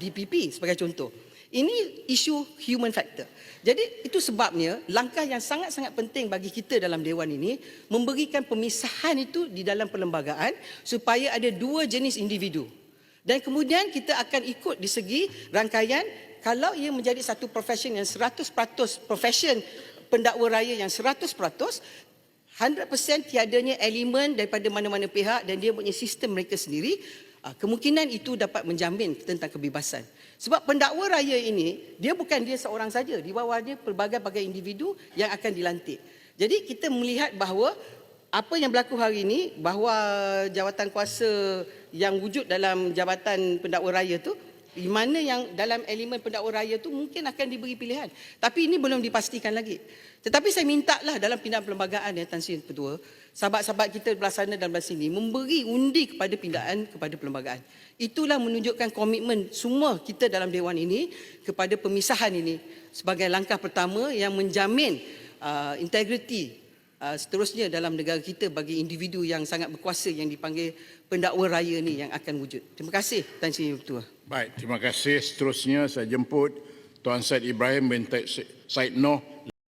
DPP sebagai contoh. Ini isu human factor. Jadi itu sebabnya langkah yang sangat-sangat penting bagi kita dalam dewan ini memberikan pemisahan itu di dalam perlembagaan supaya ada dua jenis individu. Dan kemudian kita akan ikut di segi rangkaian kalau ia menjadi satu profession yang 100% profession pendakwa raya yang 100% 100% tiadanya elemen daripada mana-mana pihak dan dia punya sistem mereka sendiri kemungkinan itu dapat menjamin tentang kebebasan. Sebab pendakwa raya ini dia bukan dia seorang saja. Di bawahnya pelbagai-bagai individu yang akan dilantik. Jadi kita melihat bahawa apa yang berlaku hari ini bahawa jawatan kuasa yang wujud dalam jabatan pendakwa raya tu di mana yang dalam elemen pendakwa raya tu mungkin akan diberi pilihan. Tapi ini belum dipastikan lagi. Tetapi saya minta lah dalam pindaan perlembagaan ya Tan Sri Ketua, sahabat-sahabat kita belah sana dan belah sini memberi undi kepada pindaan kepada perlembagaan. Itulah menunjukkan komitmen semua kita dalam dewan ini kepada pemisahan ini sebagai langkah pertama yang menjamin uh, integriti uh, seterusnya dalam negara kita bagi individu yang sangat berkuasa yang dipanggil pendakwa raya ni yang akan wujud. Terima kasih Tan Sri Ketua. Baik, terima kasih. Seterusnya saya jemput Tuan Said Ibrahim bin Said Noh